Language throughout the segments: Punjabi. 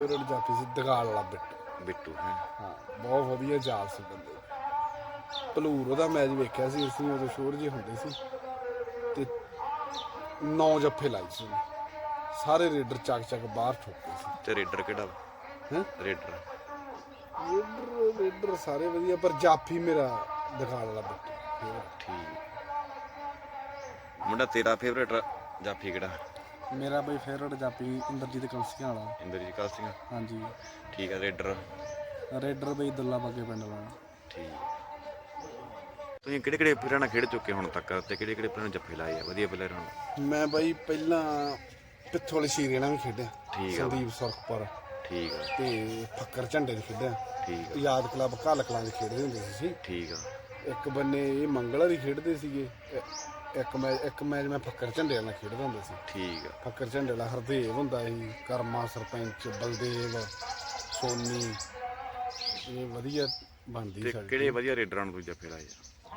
ਫੇਵਰਟ ਜਾਫੀ ਸੀ ਦਗਾਲ ਵਾਲਾ ਬਿੱਟ। ਬਿੱਟੂ ਹੈ। ਹਾਂ ਬਹੁਤ ਵਧੀਆ ਜਾਲ ਸੀ ਬੰਦੇ ਦਾ। ਭਲੂਰ ਉਹਦਾ ਮੈਚ ਵੇਖਿਆ ਸੀ ਅਸੀਂ ਉਦੋਂ ਸ਼ੋਰ ਜੀ ਹੁੰਦੇ ਸੀ। ਤੇ ਨੌ ਜੱਫੇ ਲਾਈ ਸੀ ਉਹਨੇ। ਸਾਰੇ ਰੇਡਰ ਚੱਕ ਚੱਕ ਬਾਹਰ ਠੋਕੇ ਸੀ। ਤੇ ਰੇਡਰ ਕਿਹੜਾ ਹੈਂ? ਰੇਡਰ। ਰੇਡਰ ਰੇਡਰ ਸਾਰੇ ਵਧੀਆ ਪਰ ਜਾਫੀ ਮੇਰਾ ਦਗਾਲ ਵਾਲਾ ਬਿੱਟ। ਠੀਕ। ਮੁੰਡਾ ਤੇਰਾ ਫੇਵਰੇਟ ਜਾਫੀ ਕਿਹੜਾ? ਮੇਰਾ ਬਈ ਫੇਵਰਟ ਜਾਫੀ ਇੰਦਰਜੀਤ ਕਲਸੀਆਂ ਵਾਲਾ। ਇੰਦਰਜੀਤ ਕਾਲ ਸਿੰਘ ਹਾਂਜੀ। ਠੀਕ ਹੈ ਰੇਡਰ? ਰੇਡਰ ਬਈ ਦੁੱਲਾ ਬੱਗੇ ਪਿੰਡ ਵਾਲਾ। ਠੀਕ। ਤੁਸੀਂ ਕਿਹੜੇ ਕਿਹੜੇ ਪਲੇਅਰਾਂ ਨਾਲ ਖੇਡ ਚੁੱਕੇ ਹੁਣ ਤੱਕ ਤੇ ਕਿਹੜੇ ਕਿਹੜੇ ਪਲੇਅਰਾਂ ਨੂੰ ਜੱਫੇ ਲਾਏ ਆ? ਵਧੀਆ ਪਲੇਅਰਾਂ ਨੂੰ ਮੈਂ ਬਈ ਪਹਿਲਾਂ ਪਿੱਥੋਂ ਵਾਲੇ ਸ਼ੀਰੇ ਨਾਲ ਵੀ ਖੇਡਿਆ। ਠੀਕ ਆ। ਸੰਦੀਪ ਸੁਰਖਪੁਰ। ਠੀਕ ਆ। ਤੇ ਫੱਕਰ ਝੰਡੇ ਦੇ ਖੇਡਿਆ। ਠੀਕ ਆ। ਯਾਦ ਕਲੱਬ ਕਲਾਂ ਦੇ ਖੇਡਦੇ ਹੁੰਦੇ ਸੀ। ਠੀਕ ਆ। ਇੱਕ ਬੰਨੇ ਇਹ ਮੰਗਲਾ ਦੀ ਖੇਡਦੇ ਸੀਗੇ। ਇੱਕ ਮੈਚ ਇੱਕ ਮੈਚ ਮੈਂ ਫੱਕਰ ਝੰਡੇ ਨਾਲ ਖੇਡਦਾ ਹੁੰਦਾ ਸੀ। ਠੀਕ ਆ। ਫੱਕਰ ਝੰਡੇ ਵਾਲਾ ਹਰਦੇਵ ਹੁੰਦਾ ਸੀ ਕਰਮਾ ਸਰਪੰਚ ਬਲਦੇਵ ਸੋਨੀ। ਇਹ ਵਧੀਆ ਬਣਦੀ ਤੇ ਸਾਡੀ ਕਿਹੜੇ ਵਧੀਆ ਰੇਡਰਾਂ ਨੂੰ ਜੱਫੇ ਲਾਏ ਆ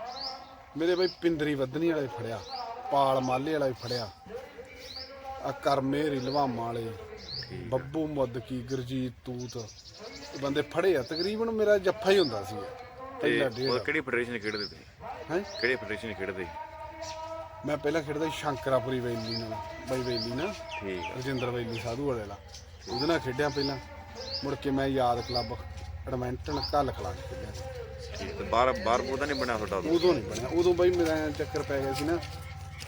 ਮੇਰੇ ਬਈ ਪਿੰਦਰੀ ਵਧਣੀ ਵਾਲਾ ਫੜਿਆ ਪਾਲ ਮਾਲੇ ਵਾਲਾ ਵੀ ਫੜਿਆ। ਆ ਕਰਮੇ ਰਿਲਵਾਮਾ ਵਾਲੇ ਬੱਬੂ ਮੁੱਦਕੀ ਗੁਰਜੀਤ ਤੂਤ। ਇਹ ਬੰਦੇ ਫੜੇ ਆ ਤਕਰੀਬਨ ਮੇਰਾ ਜੱਫਾ ਹੀ ਹੁੰਦਾ ਸੀ। ਪਹਿਲਾ ਡੇਢ। ਕਿਹੜੀ ਫੈਡਰੇਸ਼ਨ ਖੇਡਦੇ ਤੁਸੀਂ? ਹੈ? ਕਿਹੜੇ ਫੈਡਰੇਸ਼ਨ ਖੇਡਦੇ? ਮੈਂ ਪਹਿਲਾਂ ਖੇਡਦਾ ਸੀ ਸ਼ੰਕਰਾਪੁਰੀ ਵੈਲੀ ਨਾਲ ਬਾਈ ਵੈਲੀ ਨਾਲ ਠੀਕ ਆ। ਰਜਿੰਦਰ ਵੈਲੀ ਸਾਧੂ ਵਾਲੇ ਨਾਲ ਉਹਦੇ ਨਾਲ ਖੇਡਿਆ ਪਹਿਲਾਂ। ਮੁੜ ਕੇ ਮੈਂ ਯਾਦ ਕਲੱਬ ਐਡਮਿੰਟਨ ਕੱਲ ਕਲਾ ਖੇਡਿਆ ਠੀਕ ਤੇ ਬਾਹਰ ਬਾਹਰ ਬੂਦਾ ਨਹੀਂ ਬਣਿਆ ਤੁਹਾਡਾ ਉਦੋਂ? ਉਦੋਂ ਨਹੀਂ ਬਣਿਆ। ਉਦੋਂ ਬਾਈ ਮੇਰਾ ਐਂ ਚੱਕਰ ਪੈ ਗਿਆ ਸੀ ਨਾ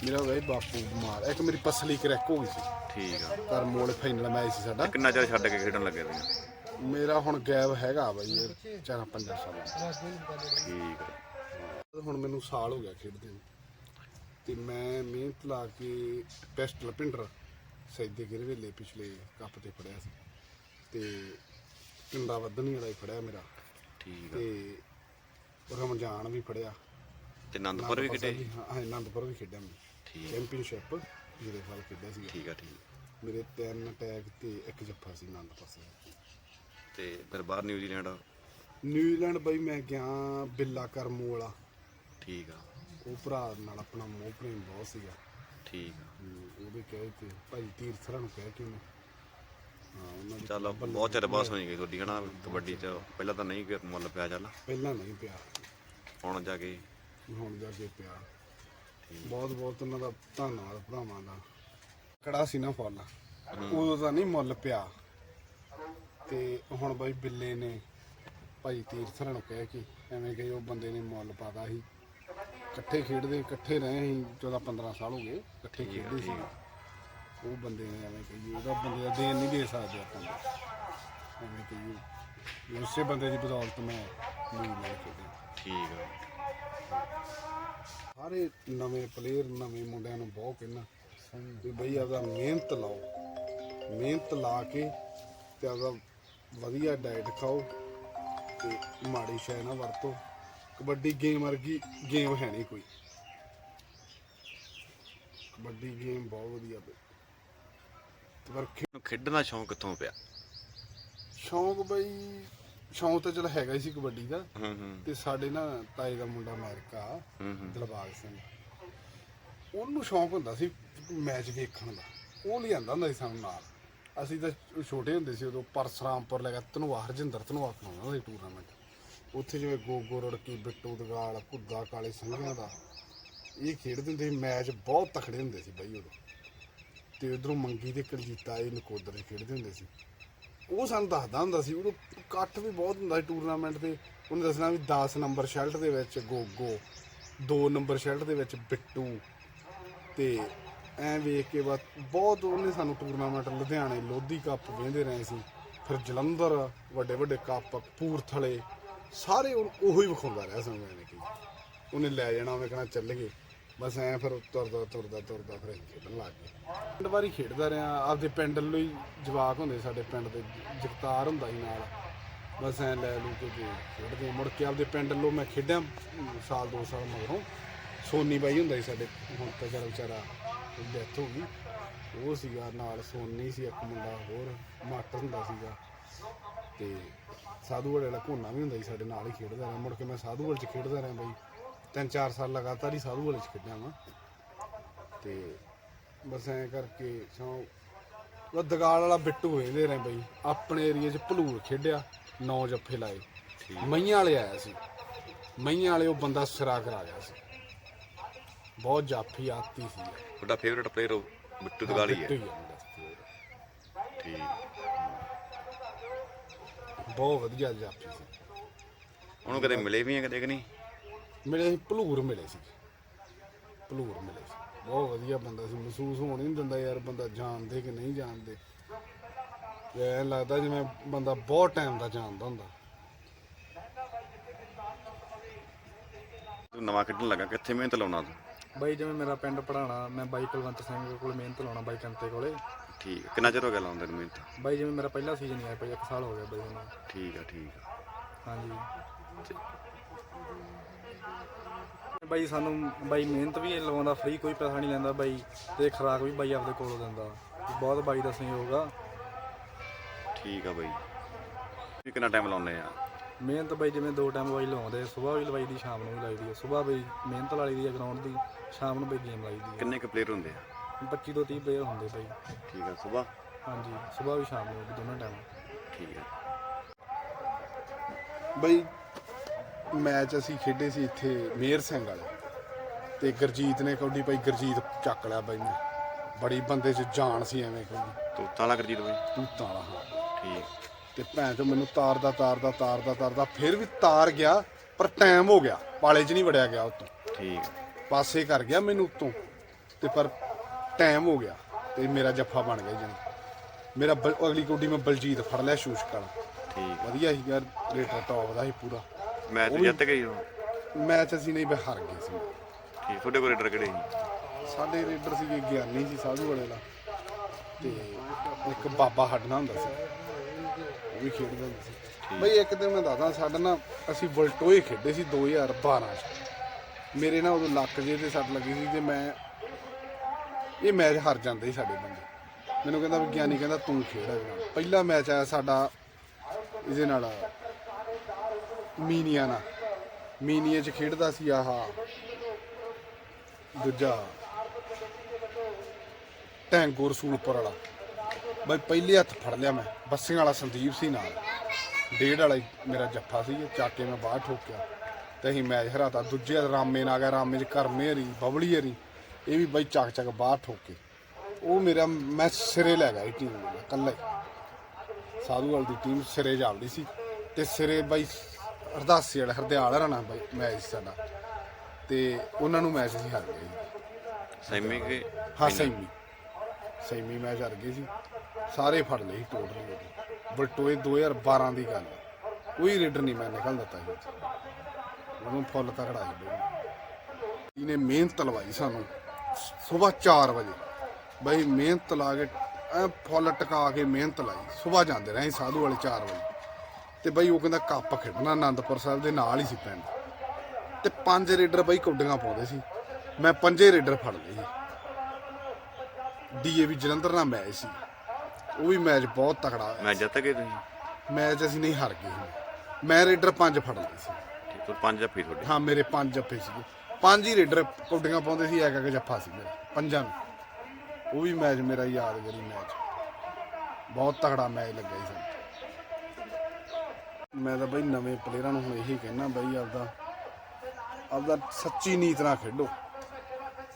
ਮੇਰਾ ਬਈ ਬਾਪੂ ਬਿਮਾਰ। ਇੱਕ ਮੇਰੀ ਪਸਲੀ ਕਰੈਕ ਹੋ ਗਈ ਸੀ। ਠੀਕ ਆ। ਕਰ ਮੋੜ ਫਾਈਨਲ ਮੈਚ ਸੀ ਸਾਡਾ। ਕਿੰਨਾ ਚਿਰ ਛੱਡ ਕੇ ਖੇਡਣ ਲੱਗੇ ਤੁਸੀਂ? ਮੇਰਾ ਹੁਣ ਗੈਪ ਹੈਗਾ ਬਾਈ ਇਹ ਚਾਰਾਂ ਪੰਜਾਂ ਸਾਲਾਂ ਠੀਕ ਆ। ਹੁਣ ਮੈਨੂੰ ਸਾਲ ਹੋ ਗਿਆ ਖੇਡਦੇ ਨੂੰ। ਤੇ ਮੈਂ ਮਿਹਨਤ ਲਾ ਕੇ ਪੈਸਟਲ ਪਿੰਡਰ ਸੈਦੇ ਗਿਰਵੇਲੇ ਪਿਛਲੇ ਕੱਪ ਤੇ ਫੜਿਆ ਸੀ। ਤੇ ਪਿੰਡਾ ਵਧਣੀ ਵਾਲਾ ਹੀ ਫੜਿਆ ਮੇਰਾ। ਠੀਕ ਆ। ਤੇ ਰਮਜ਼ਾਨ ਵੀ ਫੜਿਆ। ਤੇ ਆਨੰਦਪੁਰ ਵੀ ਖੇਡੇ ਹਾਂ ਹਾਂ, ਆਨੰਦਪੁਰ ਵੀ ਖੇਡਿਆ ਮੈਂ। ਠੀਕ ਚੈਂਪੀਅਨਸ਼ਿਪ ਜਿਹੜੇ ਸਾਲ ਖੇਡਿਆ ਸੀ ਠੀਕ ਆ ਠੀਕ ਮੇਰੇ ਤਿੰਨ ਟੈਗ ਤੇ ਇੱਕ ਜੱਫਾ ਸੀ ਆਨੰਦਪੁਰ ਸਾਹਿਬ। ਤੇ ਫਿਰ ਬਾਹਰ ਨਿਊਜ਼ੀਲੈਂਡ? ਨਿਊਜ਼ੀਲੈਂਡ ਬਈ ਮੈਂ ਗਿਆ ਬਿੱਲਾ ਕਰਮੂ ਵਾਲਾ। ਠੀਕ ਆ। ਉਹ ਭਰਾ ਨਾਲ ਆਪਣਾ ਮੋਹ ਪ੍ਰੇਮ ਬਹੁਤ ਸੀਗਾ। ਠੀਕ ਆ। ਉਹਦੇ ਕਹੇ ਤੇ ਭਾਈ ਤੀਰਥਰਾ ਨੂੰ ਕਹਿ ਕੇ ਉਹਨੇ ਹਾਂ ਉਹਨਾਂ ਦੀ ਚੱਲ ਬਹੁਤ ਚਿਰ ਬਾਅਦ ਹੋਈ ਗਈ ਤੁਹਾਡੀ ਹਨਾ? ਕਬੱਡੀ 'ਚ ਪਹਿਲਾਂ ਤਾਂ ਨਹੀਂ ਕੋਈ ਮੁੱਲ ਪਿਆ ਚੱਲ। ਪਹਿਲਾਂ ਨਹੀਂ ਪਿਆ। ਹੁਣ ਜਾ ਕੇ ਹੁਣ ਜਾ ਕੇ ਪਿਆ। ਬਹੁਤ ਬਹੁਤ ਉਹਨਾਂ ਦਾ ਧੰਨਵਾਦ ਭਰਾਵਾਂ ਦਾ। ਕੜਾ ਸੀ ਨਾ ਫੁੱਲ। ਉਦੋਂ ਤਾਂ ਨਹੀਂ ਮੁੱਲ ਪਿਆ। ਤੇ ਹੁਣ ਬਾਈ ਬਿੱਲੇ ਨੇ ਭਾਈ ਤੀਰਥਰਾ ਨੂੰ ਕਹਿ ਕੇ ਐਵੇਂ ਕਿ ਉਹ ਬੰਦੇ ਨੇ ਮੁੱਲ ਪਾਦਾ ਸੀ। ਇਕੱਠੇ ਖੇਡਦੇ ਇਕੱਠੇ ਰਹੇ ਸੀ 14 15 ਸਾਲ ਹੋ ਗਏ ਇਕੱਠੇ ਖੇਡਦੇ ਸੀ ਉਹ ਬੰਦੇ ਨੇ ਐਵੇਂ ਕਹੀ ਉਹਦਾ ਬੰਦੇ ਦਾ ਦੇਣ ਨਹੀਂ ਦੇ ਸਕਦੇ ਆਪਾਂ ਨੂੰ। ਐਵੇਂ ਕਹੀ ਉਸੇ ਬੰਦੇ ਦੀ ਬਦੌਲਤ ਮੈਂ ਲੀਗ ਨਾਲ ਖੇਡਿਆ। ਠੀਕ ਆ। ਸਾਰੇ ਨਵੇਂ ਪਲੇਅਰ ਨਵੇਂ ਮੁੰਡਿਆਂ ਨੂੰ ਬਹੁਤ ਕਹਿਣਾ ਵੀ ਬਈ ਆਪਦਾ ਮਿਹਨਤ ਲਾਓ। ਮਿਹਨਤ ਲਾ ਕੇ ਤੇ ਆਪਦਾ ਵਧੀਆ ਡਾਈਟ ਖਾਓ ਤੇ ਮਾੜੀ ਸ਼ੈ ਨਾ ਵਰਤੋ। ਕਬੱਡੀ ਗੇਮ ਵਰਗੀ ਗੇਮ ਹੈ ਨਹੀਂ ਕੋਈ। ਕਬੱਡੀ ਗੇਮ ਬਹੁਤ ਵਧੀਆ ਬਈ। ਤੇ ਪਰ ਖੇ- ਨੂੰ ਖੇਡਣ ਦਾ ਸ਼ੌਂਕ ਕਿੱਥੋਂ ਪਿਆ? ਸ਼ੌਂਕ ਬਈ ਸ਼ੌਂਕ ਤਾਂ ਚਲ ਹੈਗਾ ਹੀ ਸੀ ਕਬੱਡੀ ਦਾ। ਹੂੰ ਹੂੰ। ਤੇ ਸਾਡੇ ਨਾ ਤਾਏ ਦਾ ਮੁੰਡਾ ਅਮਰੀਕਾ ਹੂੰ ਹੂੰ। ਦਿਲਬਾਗ ਸਿੰਘ। ਉਹਨੂੰ ਸ਼ੌਂਕ ਹੁੰਦਾ ਸੀ ਮੈਚ ਵੇਖਣ ਦਾ। ਉਹ ਲਿਆਂਦਾ ਹੁੰਦਾ ਸੀ ਸਾਨੂੰ ਨਾਲ। ਅਸੀਂ ਤਾਂ ਛੋਟੇ ਹੁੰਦੇ ਸੀ ਉਦੋਂ ਪਰਸਰਾਮਪੁਰ ਲੈ ਗਿਆ ਧਨਵਾ ਹਰਜਿੰਦਰ ਧਨਵਾ ਕਰਾਉਂਦਾ ਸੀ ਟੂਰਨਾਮੈਂਟ ਉੱਥੇ ਜਿਵੇਂ ਗੋਗੋ ਰੜਕੀ, ਬਿੱਟੂ ਦਗਾਲ ਘੁੱਦਾ ਕਾਲੇ ਸਿੰਘਾਂ ਦਾ, ਇਹ ਖੇਡਦੇ ਹੁੰਦੇ ਸੀ, ਮੈਚ ਬਹੁਤ ਤਖੜੇ ਹੁੰਦੇ ਸੀ ਬਾਈ ਉਦੋਂ। ਤੇ ਉਧਰੋਂ ਮੰਗੀ ਤੇ ਕਲਜੀਤਾ, ਇਹ ਨਕੋਦਰ ਖੇਡਦੇ ਹੁੰਦੇ ਸੀ। ਉਹ ਸਾਨੂੰ ਦੱਸਦਾ ਹੁੰਦਾ ਸੀ, ਉਦੋਂ ਇਕੱਠ ਵੀ ਬਹੁਤ ਹੁੰਦਾ ਸੀ ਟੂਰਨਾਮੈਂਟ ਤੇ। ਉਹਨੇ ਦੱਸਣਾ ਵੀ 10 ਨੰਬਰ ਸ਼ੈਲਟ ਦੇ ਵਿੱਚ ਗੋਗੋ 2 ਨੰਬਰ ਸ਼ੈਲਟ ਦੇ ਵਿੱਚ ਬਿੱਟੂ ਤੇ ਐ ਵੇਖ ਕੇ ਬਸ ਬਹੁਤ ਉਹਨੇ ਸਾਨੂੰ ਟੂਰਨਾਮੈਂਟ ਲੁਧਿਆਣੇ, ਲੋਧੀ ਕੱਪ ਵੇਂਦੇ ਰਹੇ ਸੀ। ਫਿਰ ਜਲੰਧਰ ਵੱਡੇ ਵੱਡੇ ਕੱਪ, ਕਪੂਰਥਲੇ ਸਾਰੇ ਉਹ- ਉਹੋ ਹੀ ਵਿਖਾਉਂਦਾ ਰਿਹਾ ਸਾਨੂੰ ਐਵੇਂ ਕਿ। ਉਹਨੇ ਲੈ ਜਾਣਾ ਉਹਨੇ ਕਹਿਣਾ ਚੱਲ ਗਏ। ਬਸ ਐ ਫਿਰ ਤੁਰਦਾ ਤੁਰਦਾ ਤੁਰਦਾ ਫਿਰ ਅਸੀਂ ਖੇਡਣ ਲੱਗ ਗਏ। ਪਿੰਡ ਵਾਰੀ ਖੇਡਦਾ ਰਿਹਾ। ਆਪਦੇ ਪਿੰਡ ਵੱਲੋਂ ਹੀ ਜਵਾਕ ਹੁੰਦੇ ਸਾਡੇ ਪਿੰਡ ਦੇ ਜਗਤਾਰ ਹੁੰਦਾ ਸੀ ਨਾਲ। ਬਸ ਐ ਲੈ ਲੂ ਕੇ ਤੇ ਖੇਡਦੇ ਮੁੜ ਕੇ ਆਪਦੇ ਪਿੰਡ ਵੱਲੋਂ ਮੈਂ ਖੇਡਿਆ ਅਮ, ਸਾਲ ਦੋ ਸਾਲ ਮਗਰੋਂ। ਸੋਨੀ ਬਾਈ ਹੁੰਦਾ ਸੀ ਸਾਡੇ ਹੁਣ ਤਾਂ ਚੱਲ ਵਿਚਾਰਾ ਡੈਥ ਹੋ ਗਈ। ਉਹ ਸੀਗਾ ਨਾਲ ਸੋਨੀ ਸੀ ਇੱਕ ਮੁੰਡਾ ਹੋਰ ਮਾਟਰ ਹੁੰਦਾ ਸੀਗਾ। ਤੇ ਸਾਧੂਵਾਲ ਵਾਲਾ ਘੋਨਾ ਵੀ ਹੁੰਦਾ ਸੀ ਸਾਡੇ ਨਾਲ ਹੀ ਖੇਡਦਾ ਰਿਹਾ। ਮੁੜ ਕੇ ਮੈਂ ਸਾਧੂਵਾਲ ਚ ਖੇਡਦਾ ਰਿਹਾ ਬਾਈ ਤਿੰਨ ਚਾਰ ਸਾਲ ਲਗਾਤਾਰ ਹੀ ਸਾਧੂਵਾਲ ਚ ਖੇਡਿਆ ਵਾਂ। ਤੇ ਬਸ ਐਂ ਕਰਕੇ ਸੌ ਉਹ ਦਗਾਲ ਵਾਲਾ ਬਿੱਟੂ ਇਹਦੇ ਰਹੇ ਬਈ ਆਪਣੇ ਏਰੀਆ 'ਚ ਭਲੂਰ ਖੇਡਿਆ ਨੌ ਜੱਫੇ ਲਾਏ। ਮਈਆਂ ਵਾਲੇ ਆਇਆ ਸੀ। ਮਈਆਂ ਵਾਲੇ ਉਹ ਬੰਦਾ ਸਿਰਾ ਕਰਾ ਗਿਆ ਸੀ। ਬਹੁਤ ਜਾਫੀ ਆਤੀ ਸੀ। ਤੁਹਾਡਾ ਫੇਵਰਟ ਪਲੇਅਰ ਬਿੱਟੂ ਦਗਾਲੀ ਹੈ ਬਿੱਟੂ ਹੀ। ਮੇਰਾ। ਠੀਕ। ਬਹੁਤ ਵਧੀਆ ਜਾਫੀ ਸੀ। ਉਹਨੂੰ ਕਦੇ ਮਿਲੇ ਵੀ ਆ ਕਦੇ ਕਿ ਨਹੀਂ? ਮਿਲੇ ਸੀ ਭਲੂਰ ਮਿਲੇ ਸੀ। ਭਲੂਰ ਮਿਲੇ ਸੀ। ਬਹੁਤ ਵਧੀਆ ਬੰਦਾ ਸੀ ਮਹਿਸੂਸ ਹੋਣ ਹੀ ਨਹੀਂ ਦਿੰਦਾ ਯਾਰ ਬੰਦਾ ਜਾਣਦੇ ਕਿ ਨਹੀਂ ਜਾਣਦੇ। ਐ ਲੱਗਦਾ ਜਿਵੇਂ ਬੰਦਾ ਬਹੁਤ ਟਾਈਮ ਦਾ ਜਾਣਦਾ ਹੁੰਦਾ। ਤੂੰ ਨਵਾਂ ਖੇਡਣ ਲੱਗਾ ਕਿੱਥੇ ਮਿਹਨਤ ਲਾਉਣਾ ਤੂੰ? ਬਾਈ ਜਿਵੇਂ ਮੇਰਾ ਪਿੰਡ ਪੜਾਣਾ ਮੈਂ ਬਾਈ ਕੁਲਵੰਤ ਸਿੰਘ ਕੋਲ ਮਿਹਨਤ ਲਾਉਣਾ ਬਾਈ ਕੰਤੇ ਕੋਲੇ। ਠੀਕ ਹੈ। ਕਿੰਨਾ ਚਿਰ ਹੋ ਗਿਆ ਲਾਉਂਦੇ ਨੂੰ ਮਿਹਨਤ ਬਾਈ ਜਿਵੇਂ ਮੇਰਾ ਪਹਿਲਾ ਸੀਜ਼ਨ ਹੀ ਆਇਆ ਬਾਈ ਇੱਕ ਸਾਲ ਹੋ ਗਿਆ ਬਾਈ ਮੈਨੂੰ ਠੀਕ ਆ ਠੀਕ ਆ। ਹਾਂਜੀ। ਬਾਈ ਸਾਨੂੰ ਬਾਈ ਮਿਹਨਤ ਵੀ ਲਵਾਉਂਦਾ ਫ੍ਰੀ ਕੋਈ ਪੈਸਾ ਨਹੀਂ ਲੈਂਦਾ ਬਾਈ ਤੇ ਖੁਰਾਕ ਵੀ ਬਾਈ ਆਪਦੇ ਕੋਲੋਂ ਦਿੰਦਾ। ਬਹੁਤ ਬਾਈ ਦਾ ਸਹਿਯੋਗ ਆ। ਠੀਕ ਆ ਬਾਈ। ਤੁਸੀਂ ਕਿੰਨਾ ਟਾਈਮ ਲਾਉਂਦੇ ਆ? ਮਿਹਨਤ ਬਾਈ ਜਿਵੇਂ ਦੋ ਟਾਈਮ ਬਾਈ ਲਵਾਉਂਦੇ ਸਵੇਰ ਵੀ ਲਵਾਈ ਦੀ ਸ਼ਾਮ ਨੂੰ ਵੀ ਲਾਈ ਦੀ ਸਵੇਰ ਬਾਈ ਮਿਹਨਤ ਲਾਈ ਦੀ ਆ ਗਰਾਊਂਡ ਦੀ ਸ਼ਾਮ ਨੂੰ ਬਾਈ ਗੇਮ ਲਾਈ ਦੀ ਕਿੰਨੇ ਕੁ ਪਲੇਅਰ ਹੁੰਦੇ ਆ? 25 ਤੋਂ 30 ਪਲੇਅਰ ਹੁੰਦੇ ਬਾਈ ਠੀਕ ਆ ਸਵੇਰ ਹਾਂਜੀ ਸਵੇਰ ਵੀ ਸ਼ਾਮ ਨੂੰ ਦੋਨਾਂ ਟਾਈਮ ਠੀਕ ਆ। ਬਈ ਮੈਚ ਅਸੀਂ ਖੇਡੇ ਸੀ ਇੱਥੇ ਮੇਰ ਸਿੰਘ ਵਾਲੇ। ਤੇ ਗੁਰਜੀਤ ਨੇ ਕੌਡੀ ਭਾਈ ਗੁਰਜੀਤ ਚੱਕ ਲਿਆ ਬਾਈ ਨੇ। ਬੜੀ ਬੰਦੇ 'ਚ ਜਾਨ ਸੀ ਐਵੇਂ ਕੌਡੀ ਤੂੰ ਤਾਲਾ ਕਰਜੀਤ ਬਾਈ? ਤੂਤਾਂ ਵਾਲਾ ਹਾਂ। ਠੀਕ। ਤੇ ਭੈਣ ਚੋ ਮੈਨੂੰ ਤਾਰਦਾ ਤਾਰਦਾ ਤਾਰਦਾ ਤਾਰਦਾ ਫਿਰ ਵੀ ਤਾਰ ਗਿਆ ਪਰ ਟਾਈਮ ਹੋ ਗਿਆ। ਪਾਲੇ 'ਚ ਨਹੀਂ ਵੜਿਆ ਗਿਆ ਉਤੋਂ। ਠੀਕ। ਪਾਸੇ ਕਰ ਗਿਆ ਮੈਨੂੰ ਉਤੋਂ। ਤੇ ਪਰ ਟਾਈਮ ਹੋ ਗਿਆ ਤੇ ਮੇਰਾ ਜੱਫਾ ਬਣ ਗਿਆ ਜਣ ਮੇਰਾ ਬਲ- ਅਗਲੀ ਕੋਡੀ ਮੈਂ ਬਲਜੀਤ ਫੜ ਲਿਆ ਸ਼ੂਸ਼ਕ ਵਾਲਾ ਠੀਕ ਵਧੀਆ ਸੀ ਯਾਰ ਰੇਟਰ ਟੌਪ ਦਾ ਸੀ ਪੂਰਾ। ਮੈਚ ਜਿੱਤ ਗਈ ਉਹ ਮੈਚ ਅਸੀਂ ਨਹੀਂ ਬਈ ਹਾਰ ਗਏ ਸੀ। ਠੀਕ ਤੁਹਾਡੇ ਕੋਲ ਰੇਡਰ ਕਿਹੜੇ ਸੀ? ਸਾਡੇ ਰੇਡਰ ਸੀਗੇ ਗਿਆਨੀ ਸੀ ਸਾਧੂ ਵਾਲੇ ਦਾ ਤੇ ਇੱਕ ਬਾਬਾ ਹੱਡਣਾ ਹੁੰਦਾ ਸੀ। ਉਹ ਵੀ ਖੇਡਦਾ ਹੁੰਦਾ ਸੀ। ਬਈ ਇੱਕ ਦਿਨ ਮੈਂ ਦੱਸਦਾ ਸਾਡਾ ਨਾ ਅਸੀਂ ਵਲਟੋਏ ਖੇਡੇ ਸੀ 2012 ਚ। ਮੇਰੇ ਨਾਲ ਉਦੋਂ ਲੱਕ ਜੇ ਤੇ ਸੱਟ ਲੱਗੀ ਸੀ ਤੇ ਮੈਂ ਇਹ ਮੈਚ ਹਾਰ ਜਾਂਦੇ ਸੀ ਸਾਡੇ ਬੰਦੇ। ਮੈਨੂੰ ਕਹਿੰਦਾ ਵਿਗਿਆਨੀ ਕਹਿੰਦਾ ਤੂੰ ਖੇਡ ਇਹਦੇ ਪਹਿਲਾ ਮੈਚ ਆਇਆ ਸਾਡਾ ਇਹਦੇ ਨਾਲ। ਮੀਨੀਆ ਨਾਲ। ਮੀਨੀਆ ਚ ਖੇਡਦਾ ਸੀ ਆਹ। ਦੂਜਾ। ਟੈਂਗੋ ਰਸੂਲਪੁਰ ਵਾਲਾ। ਬਈ ਪਹਿਲੇ ਹੱਥ ਫੜ ਲਿਆ ਮੈਂ। ਬੱਸਿਆਂ ਵਾਲਾ ਸੰਦੀਪ ਸੀ ਨਾਲ। ਡੇਢ ਵਾਲਾ ਹੀ ਮੇਰਾ ਜੱਫਾ ਸੀ। ਇਹ ਚੱਕ ਕੇ ਮੈਂ ਬਾਹਰ ਠੋਕਿਆ। ਤੇ ਅਸੀਂ ਮੈਚ ਹਰਾਤਾ। ਦੂਜੇ ਹੱਥ ਰਾਮੇ ਨਾਲ ਗਿਆ। ਰਾਮੇ ਚ ਕਰਮੇ ਹਰੀ ਬਬਲੀ ਹਰੀ। ਇਹ ਵੀ ਬਈ ਚੱਕ ਚੱਕ ਬਾਹਰ ਠੋਕੇ। ਉਹ ਮੇਰਾ ਮੈਂ ਸਿਰੇ ਲੈ ਗਿਆ ਇਹ ਟੀਮ ਨੂੰ ਇਕੱਲਾ ਹੀ। ਸਾਧੂਵਾਲ ਦੀ ਟੀਮ ਸਿਰੇ ਜਾਲਦੀ ਸੀ। ਤੇ ਸਿਰੇ ਬਈ ਹਰਦਾਸੀ ਵਾਲਾ ਹਰਦਿਆਲ ਰਣਾ ਬਈ ਮੈਚ ਸਾਡਾ। ਤੇ ਉਹਨਾਂ ਨੂੰ ਮੈਚ ਅਸੀਂ ਹਾਰ ਗਏ। ਸੀ। ਸੈਮੀ ਕੇ ਹਾਂ ਸੈਮੀ। ਸੈਮੀ ਮੈਚ ਹਾਰ ਗਏ ਸੀ। ਸਾਰੇ ਫੜ ਲਏ ਸੀ ਟੋਟਲੀ ਬਲਟੋਏ 2012 ਦੀ ਗੱਲ। ਕੋਈ ਰੇਡਰ ਨਹੀਂ ਮੈਂ ਨਿਕਲ ਦਿੱਤਾ ਸੀ। ਉਹਨੂੰ ਫੁੱਲ ਤਕੜਾ ਸੀ ਬਈ। ਇਹਨੇ ਮਿਹਨਤ ਲਵਾਈ ਸਾਨੂੰ। ਸਵੇਰ 4 ਵਜੇ। ਬਈ ਮਿਹਨਤ ਲਾ ਕੇ ਐ ਫੁੱਲ ਟਕਾ ਕੇ ਮਿਹਨਤ ਲਾਈ। ਸਵੇਰ ਜਾਂਦੇ ਰਹੇ ਸੀ ਸਾਧੂ ਵਾਲੇ 4 ਵਜੇ। ਤੇ ਬਈ ਉਹ ਕਹਿੰਦਾ ਕੱਪ ਖੇਡਣਾ ਆਨੰਦਪੁਰ ਸਾਹਿਬ ਦੇ ਨਾਲ ਹੀ ਸੀ ਪਿੰਡ। ਤੇ ਪੰਜ ਰੇਡਰ ਬਈ ਕੌਡੀਆਂ ਪਾਉਂਦੇ ਸੀ। ਮੈਂ ਪੰਜੇ ਰੇਡਰ ਫੜ ਲਏ ਸੀ। ਡੀਏਵੀ ਜਲੰਧਰ ਨਾਲ ਮੈਚ ਸੀ। ਉਹ ਵੀ ਮੈਚ ਬਹੁਤ ਤਕੜਾ ਹੋਇਆ ਮੈਚ ਜਿੱਤ ਗਏ ਤੁਸੀਂ? ਮੈਚ ਅਸੀਂ ਨਹੀਂ ਹਾਰ ਗਏ। ਸੀ। ਮੈਂ ਰੇਡਰ ਪੰਜ ਫੜ ਲਏ ਸੀ। ਕੋਈ ਪੰਜ ਜੱਫੀ ਤੁਹਾਡੇ? ਹਾਂ ਮੇਰੇ ਪੰਜ ਜੱਫੇ ਸੀਗੇ। ਪੰਜ ਹੀ ਰੇਡਰ ਕੌਡੀਆਂ ਪਾਉਂਦੇ ਸੀ ਇੱਕ ਇੱਕ ਜੱਫਾ ਸੀ ਮੇਰਾ, ਪੰਜਾਂ ਨੂੰ। ਉਹ ਵੀ ਮੈਚ ਮੇਰਾ ਯਾਦਗਾਰੀ ਮੈਚ। ਬਹੁਤ ਤਕੜਾ ਮੈਚ ਲੱਗਾ ਸੀ ਸਾਨੂੰ। ਮੈਂ ਤਾਂ ਬਈ ਨਵੇਂ ਪਲੇਅਰਾਂ ਨੂੰ ਹੁਣ ਇਹੀ ਕਹਿਣਾ ਬਈ ਆਪਦਾ ਆਪਦਾ ਸੱਚੀ ਨੀਤ ਨਾਲ ਖੇਡੋ।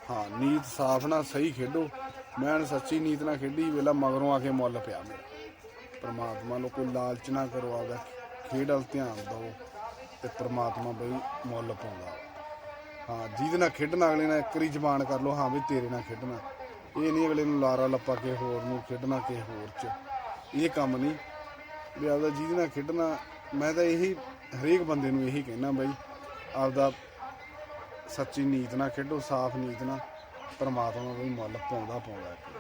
ਹਾਂ, ਨੀਤ ਸਾਫ਼ ਨਾਲ ਸਹੀ ਖੇਡੋ। ਮੈਂ ਸੱਚੀ ਨੀਤ ਨਾਲ ਖੇਡੀ, ਵੇਲਾ ਮਗਰੋਂ ਆ ਕੇ ਮੁੱਲ ਪਿਆ ਮੇਰਾ। ਪਰਮਾਤਮਾ ਨੂੰ ਕੋਈ ਲਾਲਚ ਨਾ ਕਰੋ, ਆਪਦਾ ਖੇਡ ਵੱਲ ਧਿਆਨ ਦਿਓ ਤੇ ਪਰਮਾਤਮਾ ਬਈ ਮੁੱਲ ਪਾਉਂਦਾ। ਹਾਂ, ਜਿਹਦੇ ਨਾਲ ਖੇਡਣਾ, ਅਗਲੇ ਨਾਲ ਇੱਕ ਵਾਰੀ ਜ਼ਬਾਨ ਕਰ ਲਓ, ਹਾਂ ਵੀ ਤੇਰੇ ਨਾਲ ਖੇਡਣਾ। ਇਹ ਨਹੀਂ ਅਗਲੇ ਨੂੰ ਲਾਰਾ ਲੱਪਾ ਕੇ ਹੋਰ ਨੂੰ ਖੇਡਣਾ ਕਿ ਹੋਰ ਚ। ਇਹ ਕੰਮ ਨਹੀਂ। ਵੀ ਆਪਦਾ ਜਿਹਦੇ ਨਾਲ ਖੇਡਣਾ, ਮੈਂ ਤਾਂ ਇਹੀ ਹਰੇਕ ਬੰਦੇ ਨੂੰ ਇਹੀ ਕਹਿਣਾ ਬਈ, ਆਪਦਾ ਸੱਚੀ ਨੀਤ ਨਾਲ ਖੇਡੋ, ਸਾਫ਼ ਨੀਤ ਨਾਲ। ਪਰਮਾਤਮਾ ਕੋਈ ਮੁੱਲ ਪਾਉਂਦਾ ਪਾਉਂਦਾ। ਇੱਕ।